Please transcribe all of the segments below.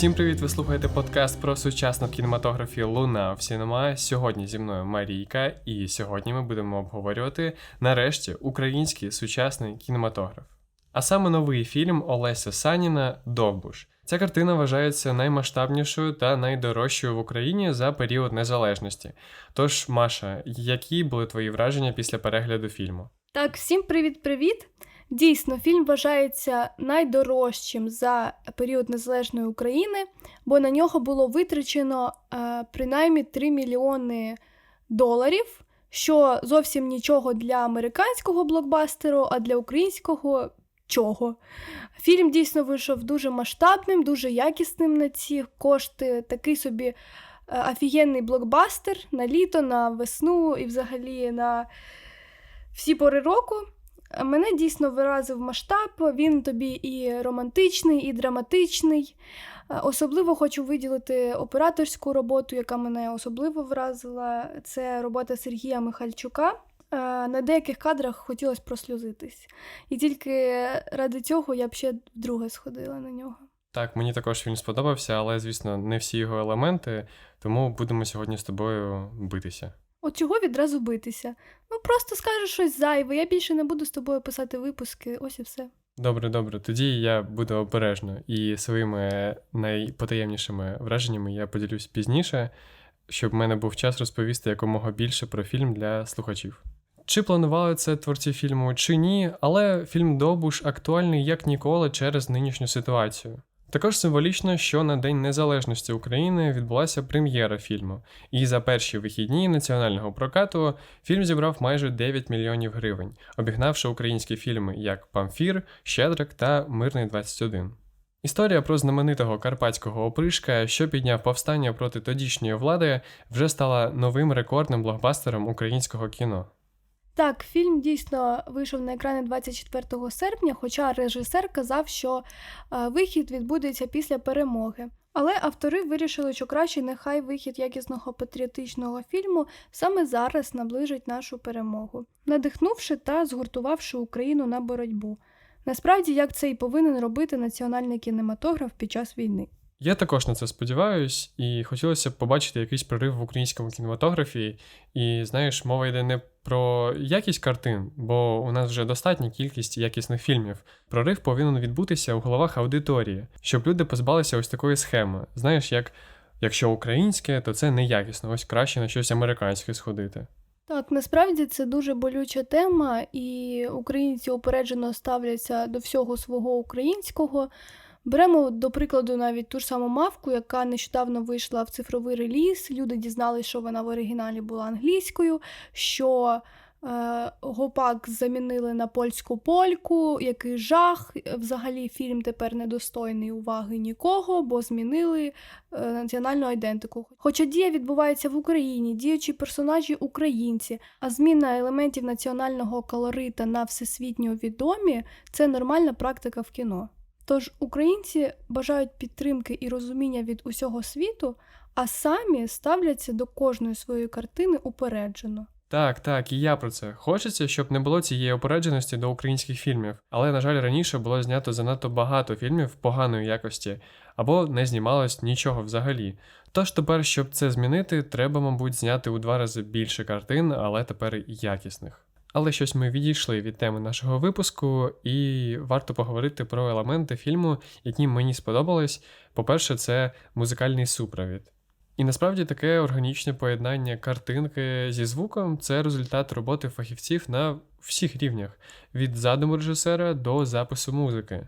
Всім привіт! Ви слухаєте подкаст про сучасну кінематографію Луна в Сінема. Сьогодні зі мною Марійка, і сьогодні ми будемо обговорювати нарешті український сучасний кінематограф. А саме новий фільм Олеся Саніна Довбуш. Ця картина вважається наймасштабнішою та найдорожчою в Україні за період незалежності. Тож, Маша, які були твої враження після перегляду фільму? Так, всім привіт-привіт! Дійсно, фільм вважається найдорожчим за період незалежної України, бо на нього було витрачено е, принаймні 3 мільйони доларів, що зовсім нічого для американського блокбастеру, а для українського чого. Фільм дійсно вийшов дуже масштабним, дуже якісним на ці кошти. Такий собі е, офігенний блокбастер на літо, на весну і взагалі на всі пори року. Мене дійсно виразив масштаб, він тобі і романтичний, і драматичний. Е, Особливо хочу виділити операторську роботу, яка мене особливо вразила. Це робота Сергія Михальчука. Е, На деяких кадрах хотілося прослюзитись. І тільки ради цього я б ще вдруге сходила на нього. Так, мені також фільм сподобався, але, звісно, не всі його елементи, тому будемо сьогодні з тобою битися. От чого відразу битися? Ну просто скажеш щось зайве, я більше не буду з тобою писати випуски, ось і все. Добре, добре. Тоді я буду обережно і своїми найпотаємнішими враженнями я поділюсь пізніше, щоб в мене був час розповісти якомога більше про фільм для слухачів. Чи планували це творці фільму, чи ні, але фільм Довбуш актуальний як ніколи через нинішню ситуацію. Також символічно, що на День Незалежності України відбулася прем'єра фільму, і за перші вихідні національного прокату фільм зібрав майже 9 мільйонів гривень, обігнавши українські фільми як Памфір, Щедрик та Мирний 21. Історія про знаменитого карпатського опришка, що підняв повстання проти тодішньої влади, вже стала новим рекордним блокбастером українського кіно. Так, фільм дійсно вийшов на екрани 24 серпня, хоча режисер казав, що е, вихід відбудеться після перемоги. Але автори вирішили, що краще нехай вихід якісного патріотичного фільму саме зараз наближить нашу перемогу, надихнувши та згуртувавши Україну на боротьбу. Насправді, як це і повинен робити національний кінематограф під час війни. Я також на це сподіваюсь, і хотілося б побачити якийсь прорив в українському кінематографі. І знаєш, мова йде не про якість картин, бо у нас вже достатня кількість якісних фільмів. Прорив повинен відбутися у головах аудиторії, щоб люди позбалися ось такої схеми. Знаєш, як якщо українське, то це неякісно, ось краще на щось американське сходити. Так, насправді це дуже болюча тема, і українці упереджено ставляться до всього свого українського. Беремо, до прикладу, навіть ту ж саму мавку, яка нещодавно вийшла в цифровий реліз. Люди дізналися, що вона в оригіналі була англійською, що е, гопак замінили на польську польку, який жах. Взагалі фільм тепер недостойний уваги нікого, бо змінили е, національну ідентику. Хоча дія відбувається в Україні, діючі персонажі українці, а зміна елементів національного колорита на всесвітньо відомі це нормальна практика в кіно. Тож українці бажають підтримки і розуміння від усього світу, а самі ставляться до кожної своєї картини упереджено. Так, так, і я про це. Хочеться, щоб не було цієї опередженості до українських фільмів, але, на жаль, раніше було знято занадто багато фільмів поганої якості, або не знімалось нічого взагалі. Тож тепер, щоб це змінити, треба, мабуть, зняти у два рази більше картин, але тепер якісних. Але щось ми відійшли від теми нашого випуску, і варто поговорити про елементи фільму, які мені сподобались. По-перше, це музикальний супровід. І насправді таке органічне поєднання картинки зі звуком це результат роботи фахівців на всіх рівнях, від задуму режисера до запису музики.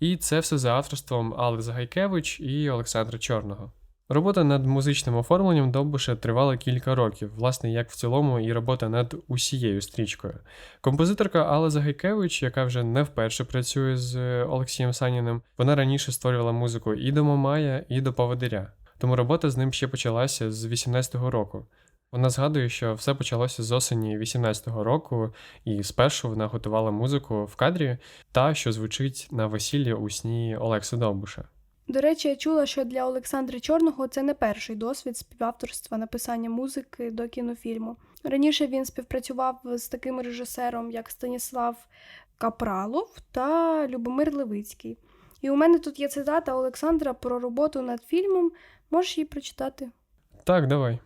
І це все за авторством Алли Загайкевич і Олександра Чорного. Робота над музичним оформленням Довбуша тривала кілька років, власне, як в цілому, і робота над усією стрічкою. Композиторка Алла Загайкевич, яка вже не вперше працює з е, Олексієм Саніним, вона раніше створювала музику і до Мамая, і до Поводиря. Тому робота з ним ще почалася з 18-го року. Вона згадує, що все почалося з осені 18-го року, і спершу вона готувала музику в кадрі, та що звучить на весіллі у сні Олекса Довбуша. До речі, я чула, що для Олександра Чорного це не перший досвід співавторства написання музики до кінофільму. Раніше він співпрацював з таким режисером, як Станіслав Капралов та Любомир Левицький. І у мене тут є цитата Олександра про роботу над фільмом. Можеш її прочитати? Так, давай.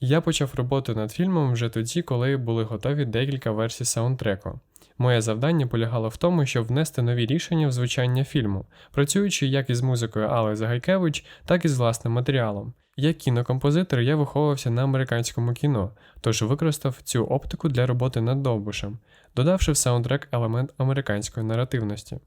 Я почав роботу над фільмом вже тоді, коли були готові декілька версій саундтреку. Моє завдання полягало в тому, щоб внести нові рішення в звучання фільму, працюючи як із музикою Алли Загайкевич, так і з власним матеріалом. Як кінокомпозитор я виховувався на американському кіно, тож використав цю оптику для роботи над Довбушем, додавши в саундтрек елемент американської наративності.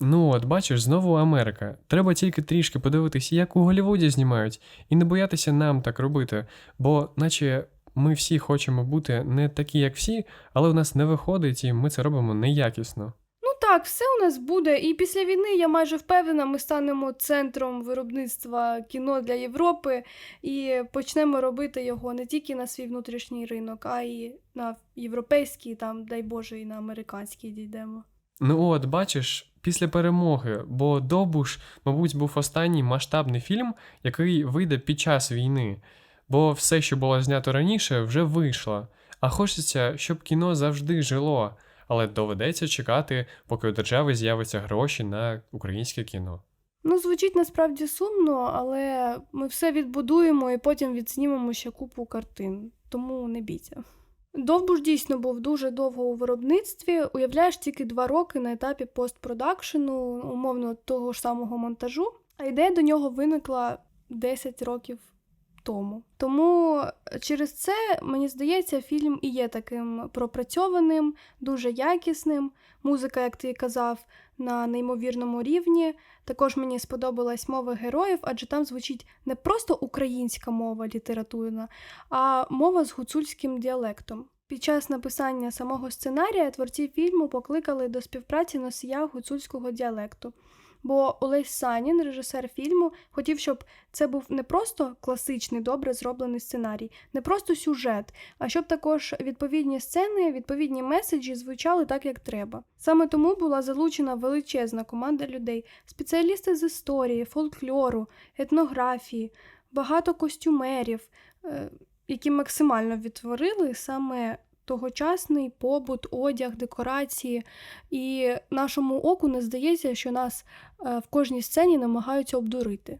Ну от бачиш, знову Америка. Треба тільки трішки подивитися, як у Голлівуді знімають, і не боятися нам так робити, бо наче ми всі хочемо бути не такі, як всі, але в нас не виходить, і ми це робимо неякісно. Ну так, все у нас буде. І після війни я майже впевнена, ми станемо центром виробництва кіно для Європи і почнемо робити його не тільки на свій внутрішній ринок, а й на європейський, там, дай Боже, і на американський дійдемо. Ну от, бачиш, після перемоги, бо Добуш, мабуть, був останній масштабний фільм, який вийде під час війни, бо все, що було знято раніше, вже вийшло. А хочеться, щоб кіно завжди жило, але доведеться чекати, поки у держави з'являться гроші на українське кіно. Ну, звучить насправді сумно, але ми все відбудуємо і потім відснімемо ще купу картин, тому не бійся. Довбуш дійсно був дуже довго у виробництві. Уявляєш тільки два роки на етапі постпродакшену, умовно того ж самого монтажу, а ідея до нього виникла 10 років тому. Тому через це, мені здається, фільм і є таким пропрацьованим, дуже якісним. Музика, як ти казав, на неймовірному рівні. Також мені сподобалась мова героїв, адже там звучить не просто українська мова літературна, а мова з гуцульським діалектом. Під час написання самого сценарія творці фільму покликали до співпраці носія гуцульського діалекту. Бо Олесь Санін, режисер фільму, хотів, щоб це був не просто класичний, добре зроблений сценарій, не просто сюжет, а щоб також відповідні сцени, відповідні меседжі звучали так, як треба. Саме тому була залучена величезна команда людей, спеціалісти з історії, фольклору, етнографії, багато костюмерів, е, які максимально відтворили саме тогочасний побут, одяг, декорації. І нашому оку не здається, що нас е, в кожній сцені намагаються обдурити.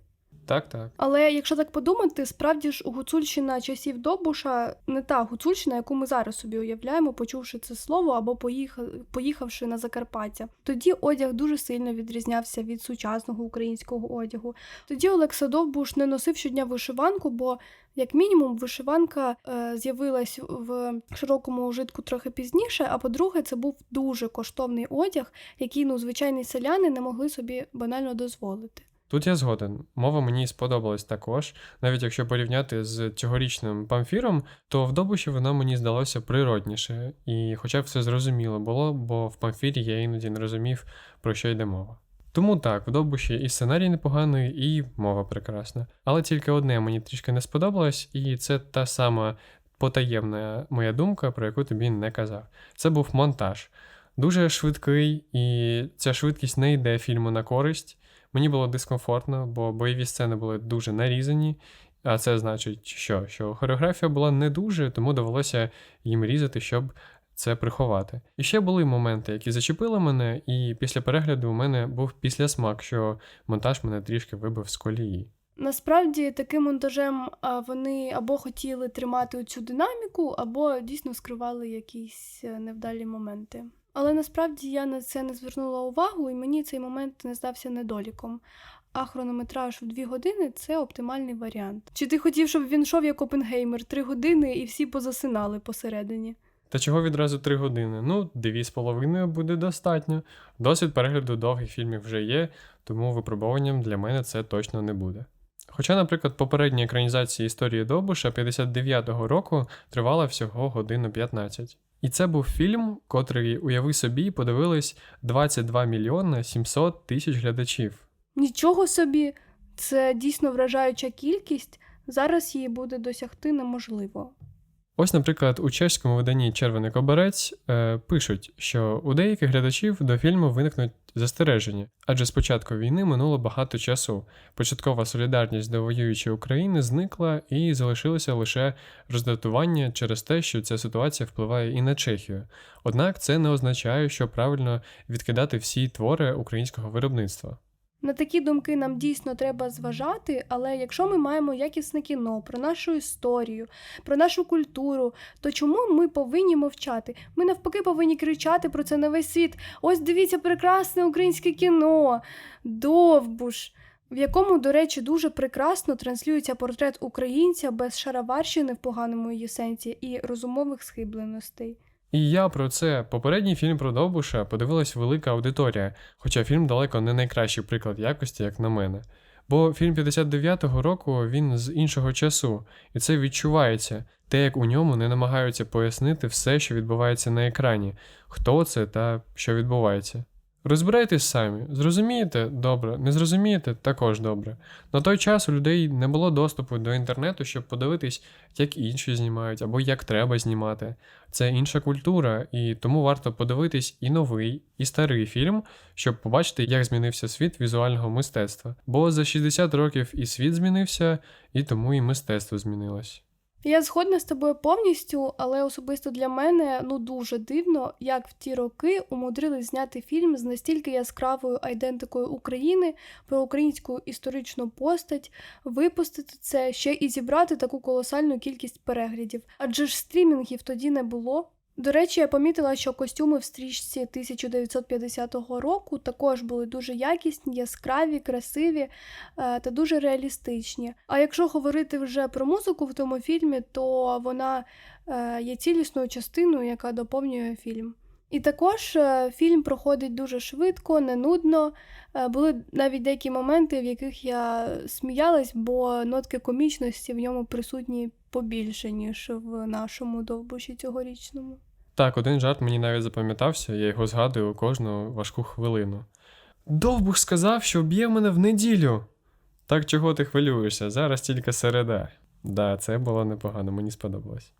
Так, так. Але якщо так подумати, справді ж Гуцульщина часів Добуша не та Гуцульщина, яку ми зараз собі уявляємо, почувши це слово або поїха- поїхавши на Закарпаття. Тоді одяг дуже сильно відрізнявся від сучасного українського одягу. Тоді Олекса Довбуш не носив щодня вишиванку, бо як мінімум вишиванка е, з'явилась в широкому ужитку трохи пізніше. А по-друге, це був дуже коштовний одяг, який ну звичайні селяни не могли собі банально дозволити. Тут я згоден. Мова мені сподобалась також, навіть якщо порівняти з цьогорічним памфіром, то в Добуші воно мені здалося природніше, і хоча б все зрозуміло було, бо в памфірі я іноді не розумів, про що йде мова. Тому так, в Добуші і сценарій непоганий, і мова прекрасна. Але тільки одне мені трішки не сподобалось, і це та сама потаємна моя думка, про яку тобі не казав. Це був монтаж. Дуже швидкий, і ця швидкість не йде фільму на користь. Мені було дискомфортно, бо бойові сцени були дуже нарізані. А це значить, що? Що хореографія була не дуже, тому довелося їм різати, щоб це приховати. І ще були моменти, які зачепили мене, і після перегляду у мене був післясмак, що монтаж мене трішки вибив з колії. Насправді таким монтажем вони або хотіли тримати цю динаміку, або дійсно скривали якісь е, невдалі моменти. Але насправді я на це не звернула увагу, і мені цей момент не здався недоліком. А хронометраж в дві години це оптимальний варіант. Чи ти хотів, щоб він йшов як Опенгеймер три години і всі позасинали посередині? Та чого відразу три години? Ну, дві з половиною буде достатньо. Досвід перегляду довгих фільмів вже є, тому випробуванням для мене це точно не буде. Хоча, наприклад, попередня екранізація історії Добуша 59-го року тривала всього годину 15. І це був фільм, котрий, уяви собі, подивились 22 мільйони 700 тисяч глядачів. Нічого собі, це дійсно вражаюча кількість. Зараз її буде досягти неможливо. Ось, наприклад, у чеському виданні Червоний кобарець е, пишуть, що у деяких глядачів до фільму виникнуть застереження, адже з початку війни минуло багато часу. Початкова солідарність до воюючої України зникла і залишилося лише роздратування через те, що ця ситуація впливає і на Чехію. Однак це не означає, що правильно відкидати всі твори українського виробництва. На такі думки нам дійсно треба зважати, але якщо ми маємо якісне кіно про нашу історію, про нашу культуру, то чому ми повинні мовчати? Ми навпаки повинні кричати про це на весь світ. Ось дивіться прекрасне українське кіно, довбуш. В якому, до речі, дуже прекрасно транслюється портрет українця без шароварщини в поганому її сенсі і розумових схибленостей. І я про це попередній фільм про Довбуша подивилась велика аудиторія, хоча фільм далеко не найкращий приклад якості, як на мене. Бо фільм 59-го року він з іншого часу, і це відчувається, те, як у ньому не намагаються пояснити все, що відбувається на екрані, хто це та що відбувається. Розбирайтесь самі, зрозумієте добре, не зрозумієте також добре. На той час у людей не було доступу до інтернету, щоб подивитись, як інші знімають або як треба знімати. Це інша культура, і тому варто подивитись і новий, і старий фільм, щоб побачити, як змінився світ візуального мистецтва. Бо за 60 років і світ змінився, і тому і мистецтво змінилось. Я згодна з тобою повністю, але особисто для мене ну дуже дивно, як в ті роки умудрились зняти фільм з настільки яскравою айдентикою України про українську історичну постать, випустити це ще і зібрати таку колосальну кількість переглядів. Адже ж стрімінгів тоді не було. До речі, я помітила, що костюми в стрічці 1950 року також були дуже якісні, яскраві, красиві е, та дуже реалістичні. А якщо говорити вже про музику в тому фільмі, то вона е, є цілісною частиною, яка доповнює фільм. І також е, фільм проходить дуже швидко, не нудно. Були навіть деякі моменти, в яких я сміялась, бо нотки комічності в ньому присутні побільше, ніж в нашому довбуші цьогорічному. Так, один жарт мені навіть запам'ятався, я його згадую кожну важку хвилину. Довбух сказав, що б'є мене в неділю. Так чого ти хвилюєшся? Зараз тільки середа. Да, це було непогано, мені сподобалось.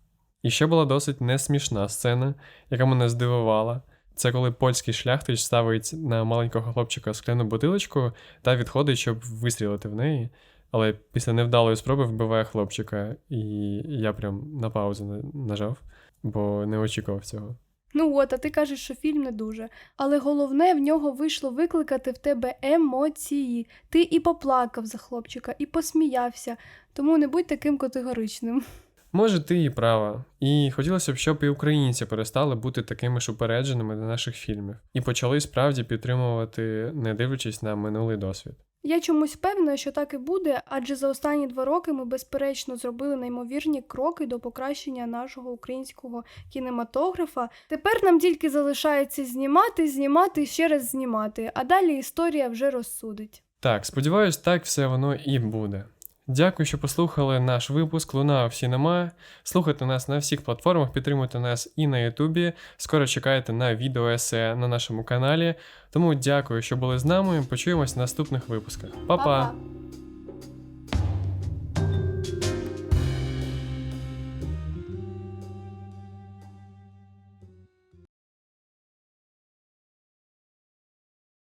І ще була досить несмішна сцена, яка мене здивувала. Це коли польський шляхтич ставить на маленького хлопчика скляну бутилочку та відходить, щоб вистрілити в неї. Але після невдалої спроби вбиває хлопчика, і я прям на паузу нажав, бо не очікував цього. Ну от, а ти кажеш, що фільм не дуже. Але головне в нього вийшло викликати в тебе емоції. Ти і поплакав за хлопчика, і посміявся. Тому не будь таким категоричним. Може, ти і права. І хотілося б, щоб і українці перестали бути такими ж упередженими до наших фільмів і почали справді підтримувати, не дивлячись на минулий досвід. Я чомусь впевнена, що так і буде, адже за останні два роки ми безперечно зробили неймовірні кроки до покращення нашого українського кінематографа. Тепер нам тільки залишається знімати, знімати ще раз знімати, а далі історія вже розсудить. Так, сподіваюсь, так все воно і буде. Дякую, що послухали наш випуск Луна всі нема. Слухайте нас на всіх платформах, підтримуйте нас і на Ютубі. Скоро чекайте на відео есе на нашому каналі. Тому дякую, що були з нами. Почуємось в наступних випусках. Па-па!